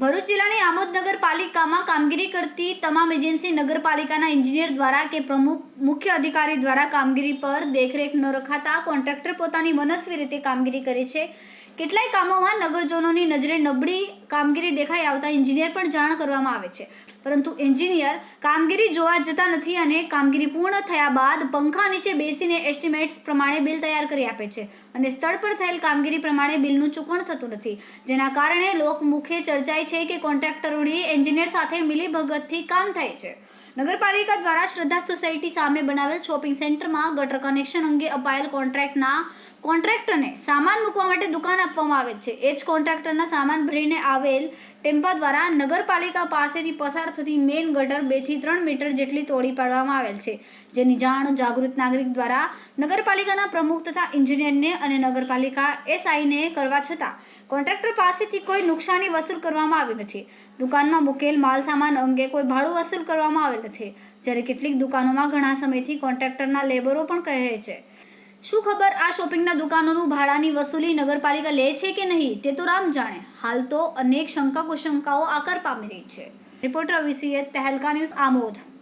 ભરૂચ જિલ્લાની આમોદ નગરપાલિકામાં કામગીરી કરતી તમામ એજન્સી નગરપાલિકાના એન્જિનિયર દ્વારા કે પ્રમુખ મુખ્ય અધિકારી દ્વારા કામગીરી પર દેખરેખ ન રખાતા કોન્ટ્રાક્ટર પોતાની મનસ્વી રીતે કામગીરી કરે છે. કેટલાય કામોમાં નગરજનોની નજરે નબળી કામગીરી દેખાઈ આવતા એન્જિનિયર પણ જાણ કરવામાં આવે છે. પરંતુ એન્જિનિયર કામગીરી જોવા જતા નથી અને કામગીરી પૂર્ણ થયા બાદ પંખા નીચે બેસીને એસ્ટિમેટ્સ પ્રમાણે બિલ તૈયાર કરી આપે છે અને સ્થળ પર થયેલ કામગીરી પ્રમાણે બિલનું ચૂકવણ થતું નથી. જેના કારણે લોકમુખે ચર્ચાય છે કે કોન્ટ્રાક્ટરોની એન્જિનિયર સાથે મિલીભગતથી કામ થાય છે. નગરપાલિકા દ્વારા શ્રદ્ધા સોસાયટી સામે બનાવેલ શોપિંગ સેન્ટરમાં ગટર કનેક્શન અંગે અપાયેલ કોન્ટ્રાક્ટના કોન્ટ્રાક્ટરને સામાન મૂકવા માટે દુકાન આપવામાં આવે છે. એ જ કોન્ટ્રાક્ટરના સામાન ભરીને આવેલ ટેમ્પા દ્વારા નગરપાલિકા પાસેથી પસાર થતી મેઇન ગટર બેથી ત્રણ મીટર જેટલી તોડી પાડવામાં આવેલ છે જેની જાણ જાગૃત નાગરિક દ્વારા નગરપાલિકાના પ્રમુખ તથા એન્જિનિયરને અને નગરપાલિકા એસઆઈને કરવા છતાં કોન્ટ્રાક્ટર પાસેથી કોઈ નુકસાની વસૂલ કરવામાં આવી નથી. દુકાનમાં મૂકેલ માલ સામાન અંગે કોઈ ભાડું વસૂલ કરવામાં આવેલ નથી, જ્યારે કેટલીક દુકાનોમાં ઘણા સમયથી કોન્ટ્રાક્ટરના લેબરો પણ કહે છે. શું ખબર આ શોપિંગના દુકાનોનું ભાડાની વસૂલી નગરપાલિકા લે છે કે નહીં તે તો રામ જાણે. હાલ તો અનેક શંકા કુશંકાઓ આકાર પામી રહી છે. રિપોર્ટર વીસીએ તહેલકા ન્યૂઝ આમોદ.